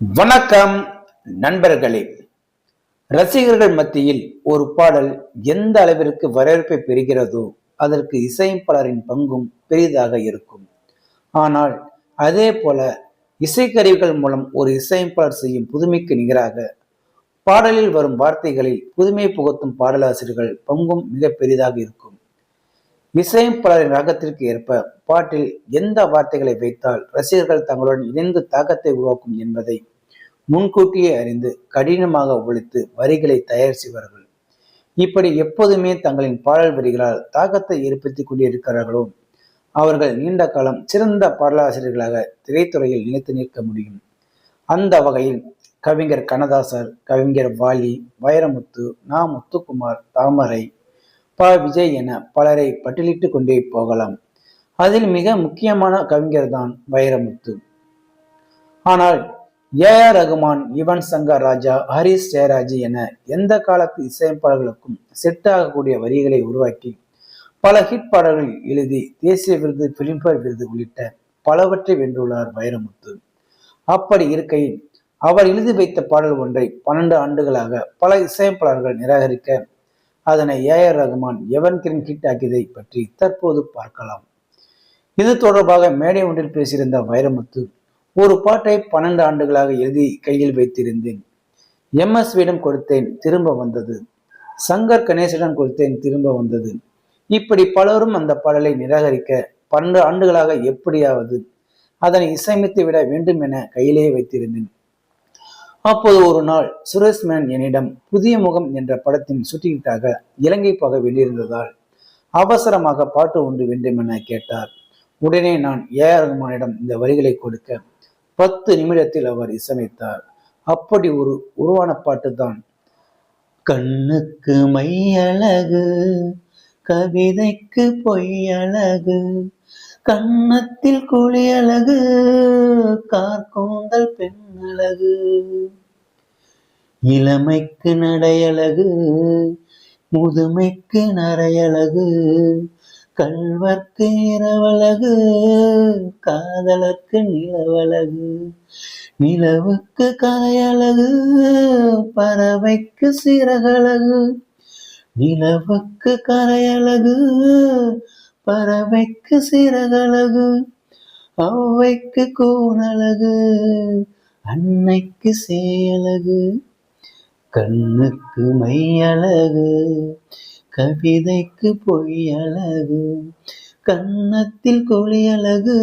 வணக்கம் நண்பர்களே. ரசிகர்கள் மத்தியில் ஒரு பாடல் எந்த அளவிற்கு வரவேற்பை பெறுகிறதோ அதற்கு இசையமைப்பாளரின் பங்கும் பெரிதாக இருக்கும். ஆனால் அதே போல இசைக்கருவிகள் மூலம் ஒரு இசையமைப்பாளர் செய்யும் புதுமைக்கு நிகராக பாடலில் வரும் வார்த்தைகளில் புதுமை புகுத்தும் பாடலாசிரியர்கள் பங்கும் மிக பெரிதாக இருக்கும். இசையமைப்பாளரின் ராகத்திற்கு ஏற்ப பாட்டில் எந்த வார்த்தைகளை வைத்தால் ரசிகர்கள் தங்களுடன் இணைந்து தாக்கத்தை உருவாக்கும் என்பதை முன்கூட்டியே அறிந்து கடினமாக உழைத்து வரிகளை தயார் செய்வார்கள். இப்படி எப்போதுமே தங்களின் பாடல் வரிகளால் தாக்கத்தை ஏற்படுத்தி கொண்டிருக்கிறார்களோ அவர்கள் நீண்ட காலம் சிறந்த பாடலாசிரியர்களாக திரைத்துறையில் நிலைத்து நிற்க முடியும். அந்த வகையில் கவிஞர் கண்ணதாசர் கவிஞர் வாலி வைரமுத்து நா முத்துக்குமார் தாமரை ப விஜய் என பலரை பட்டியலிட்டு கொண்டே போகலாம். அதில் மிக முக்கியமான கவிஞர் தான் வைரமுத்து. ஆனால் ஏ ஆர் ரகுமான் யுவன் சங்கர் ராஜா ஹரிஷ் ஜெயராஜ் என எந்த காலத்து இசையமைப்பாளர்களுக்கும் செட் ஆகக்கூடிய வரிகளை உருவாக்கி பல ஹிட் பாடல்கள் எழுதி தேசிய விருது பிலிம்பேர் விருது உள்ளிட்ட பலவற்றை வென்றுள்ளார் வைரமுத்து. அப்படி இருக்கையில் அவர் எழுதி வைத்த பாடல் ஒன்றை பன்னெண்டு ஆண்டுகளாக பல இசையமைப்பாளர்கள் நிராகரிக்க அதனை A R Rahman evergreen hit ஆக்கியதை பற்றி தற்போது பார்க்கலாம். இது தொடர்பாக மேடை ஒன்றில் பேசியிருந்த வைரமுத்து ஒரு பாட்டை பன்னெண்டு ஆண்டுகளாக எழுதி கையில் வைத்திருந்தேன். எம்எஸ்வியிடம் கொடுத்தேன் திரும்ப வந்தது. சங்கர் கணேசனிடம் கொடுத்தேன் திரும்ப வந்தது. இப்படி பலரும் அந்த பாடலை நிராகரிக்க பன்னெண்டு ஆண்டுகளாக எப்படியாவது அதனை இசையமைத்து விட வேண்டும் என கையிலேயே வைத்திருந்தேன். அப்போது ஒரு நாள் சுரேஷ் மேன் என்னிடம் புதிய முகம் என்ற படத்தின் ஷூட்டிங்கிற்காக இலங்கை போக வேண்டியிருந்ததால் அவசரமாக பாட்டு ஒன்று வேண்டும் என கேட்டார். உடனே நான் ஏ ஆர் ரகுமானிடம் இந்த வரிகளை கொடுக்க பத்து நிமிடத்தில் அவர் இசமைத்தார் அப்படி ஒரு உருவான பாட்டு தான் கண்ணுக்கு மையழகு கவிதைக்கு பொய்யழகு கன்னத்தில் குழியழகு கார்கோந்தல் பெண்ணழகு. இளமைக்கு நடையழகு முதுமைக்கு நரையழகு கல்வர்க்கு இரவழகு காதலர்க்கு நிலவழகு. நிலவுக்கு கலையழகு பறவைக்கு சிறகழகு. நிலவுக்கு கரையழகு பறவைக்கு சிறகழகு ஔவைக்கு கூணழகு அன்னைக்கு சேயழகு கண்ணுக்கு மையழகு கவிதைக்கு பொய்யழகு கன்னத்தில் கொழியழகு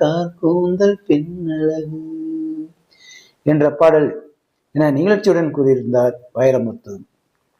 கார்கூந்தல் பெண்ணழகு என்ற பாடல் என நிகழ்ச்சியுடன் கூறியிருந்தார் வைரமுத்து.